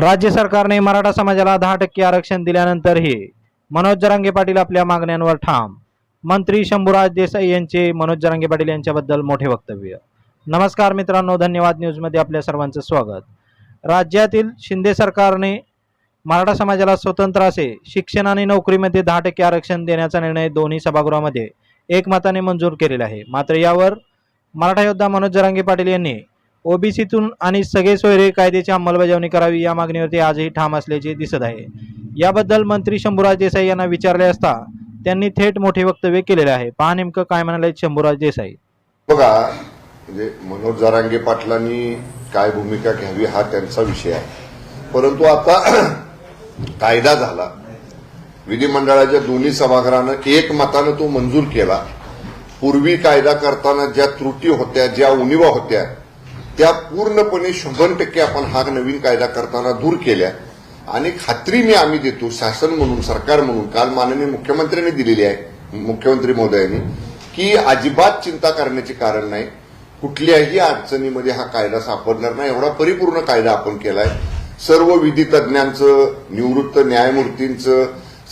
राज्य सरकारने मराठा समाजाला दहा टक्के आरक्षण दिल्यानंतरही मनोज जरांगे पाटील आपल्या मागण्यांवर ठाम. मंत्री शंभूराज देसाई यांचे मनोज जरांगे पाटील यांच्याबद्दल मोठे वक्तव्य. नमस्कार मित्रांनो धन्यवाद न्यूजमध्ये आपल्या सर्वांचं स्वागत. राज्यातील शिंदे सरकारने मराठा समाजाला स्वतंत्र असे शिक्षण आणि नोकरीमध्ये दहा टक्के आरक्षण देण्याचा निर्णय दोन्ही सभागृहामध्ये एकमताने मंजूर केलेला आहे. मात्र यावर मराठा योद्धा मनोज जरांगे पाटील यांनी ओबीसीतून आणि सगळे सोयरे कायद्याची अंमलबजावणी करावी या मागणीवरती आजही ठाम असल्याचे दिसत आहे. याबद्दल मंत्री शंभूराज देसाई यांना विचारले असता त्यांनी थेट मोठे वक्तव्य केलेले आहे. पहा नेमकं काय म्हणाले शंभूराज देसाई. बघा म्हणजे मनोज जारांगे पाटलांनी काय भूमिका घ्यावी हा त्यांचा विषय आहे. परंतु आता कायदा झाला. विधिमंडळाच्या दोन्ही सभागृहानं एक मतानं तो मंजूर केला. पूर्वी कायदा करताना ज्या त्रुटी होत्या ज्या उणिवा होत्या त्या पूर्णपणे शंभर टक्के आपण हा नवीन कायदा करताना दूर केल्या. आणि खात्री मी आम्ही देतो शासन म्हणून सरकार म्हणून काल माननीय मुख्यमंत्र्यांनी दिलेली आहे मुख्यमंत्री महोदयांनी की अजिबात चिंता करण्याचे कारण नाही. कुठल्याही अडचणीमध्ये हा कायदा सापडणार नाही एवढा परिपूर्ण कायदा आपण केलाय. सर्व विधी तज्ज्ञांचं निवृत्त न्यायमूर्तींचं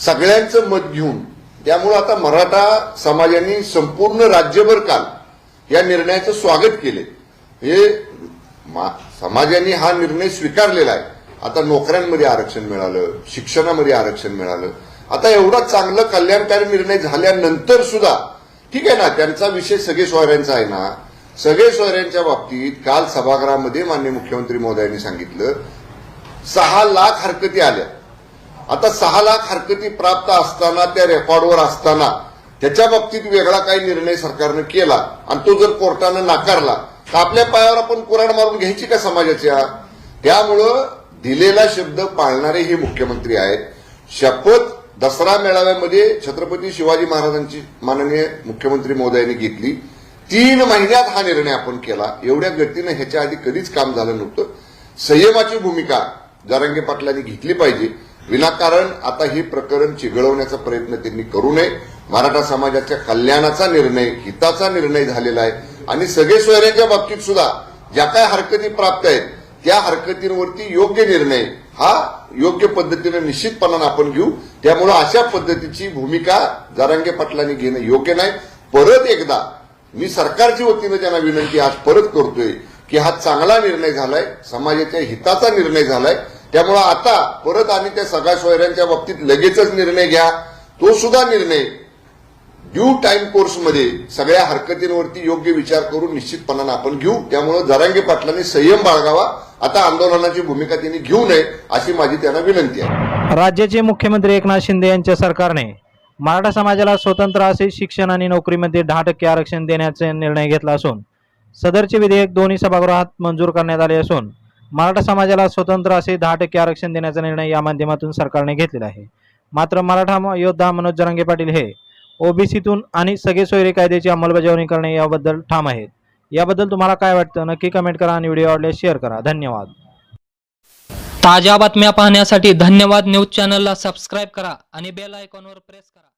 सगळ्यांचं मत घेऊन त्यामुळं आता मराठा समाजाने संपूर्ण राज्यभर काल या निर्णयाचं स्वागत केले हे मा- समाजाने हा निर्णय स्वीकारलेला आहे. आता नोकऱ्यांमध्ये आरक्षण मिळालं शिक्षणामध्ये आरक्षण मिळालं. आता एवढा चांगलं कल्याणकारी निर्णय झाल्यानंतर सुद्धा ठीक आहे ना त्यांचा विषय सगळे सोयऱ्यांचा आहे ना. सगळे सोयऱ्यांच्या बाबतीत काल सभागृहामध्ये मान्य मुख्यमंत्री महोदयांनी सांगितलं सहा लाख हरकती आल्या. आता सहा लाख हरकती प्राप्त असताना त्या रेकॉर्डवर असताना त्याच्या बाबतीत वेगळा काही निर्णय सरकारनं केला आणि तो जर कोर्टानं नाकारला आपल्या पायावर आपण कुराड मारून घ्यायची का समाजाच्या त्यामुळं दिलेला शब्द पाळणारे हे मुख्यमंत्री आहेत. शपथ दसरा मेळाव्यामध्ये छत्रपती शिवाजी महाराजांची माननीय मुख्यमंत्री महोदयांनी घेतली. तीन महिन्यात हा निर्णय आपण केला. एवढ्या गतीनं ह्याच्या आधी कधीच काम झालं नव्हतं. संयमाची भूमिका जारंगे पाटलांनी घेतली पाहिजे. विनाकारण आता हे प्रकरण चिघळवण्याचा प्रयत्न त्यांनी करू नये. मराठा समाजाच्या कल्याणाचा निर्णय हिताचा निर्णय झालेला आहे. आणि सगळे सोयऱ्यांच्या बाबतीत सुद्धा ज्या काय हरकती प्राप्त आहेत त्या हरकतींवरती योग्य निर्णय हा योग्य पद्धतीनं निश्चितपणानं आपण घेऊ. त्यामुळं अशा पद्धतीची भूमिका जारांगे पाटलांनी घेणं योग्य नाही. परत एकदा मी सरकारच्या वतीनं त्यांना विनंती आज परत करतोय की हा चांगला निर्णय झालाय समाजाच्या हिताचा निर्णय झालाय. त्यामुळं आता परत आणि त्या सगळ्या सोयऱ्यांच्या बाबतीत लगेचच निर्णय घ्या. तो सुद्धा निर्णय ड्यू टाइम कोर्समध्ये सगळ्या हरकतींवरती योग्य विचार करून निश्चितपणानं आपण घेऊ. त्यामुळे जरांगे पाटलांनी संयम बाळगावा. आता आंदोलनाची भूमिका त्यांनी घेऊ नये अशी माझी त्यांना विनंती आहे. राज्याचे मुख्यमंत्री एकनाथ शिंदे यांच्या सरकारने मराठा समाजाला स्वतंत्र असे शिक्षण आणि नोकरीमध्ये दहा टक्के आरक्षण देण्याचा निर्णय घेतला असून सदरचे विधेयक दोन्ही सभागृहात मंजूर करण्यात आले असून मराठा समाजाला स्वतंत्र असे दहा टक्के आरक्षण देण्याचा निर्णय या माध्यमातून सरकारने घेतलेला आहे. मात्र मराठा योद्धा मनोज जरांगे पाटील हे ओबीसीतून आणि सगळे सोयरे कायद्याची अंमलबजावणी करणे याबद्दल ठाम आहेत. याबद्दल तुम्हाला काय वाटतं? नक्की कमेंट करा आणि व्हिडिओ आवडल्यास शेअर करा. धन्यवाद. ताज्या बातम्या पाहण्यासाठी धन्यवाद न्यूज चॅनलला सबस्क्राईब करा आणि बेल आयकॉनवर प्रेस करा.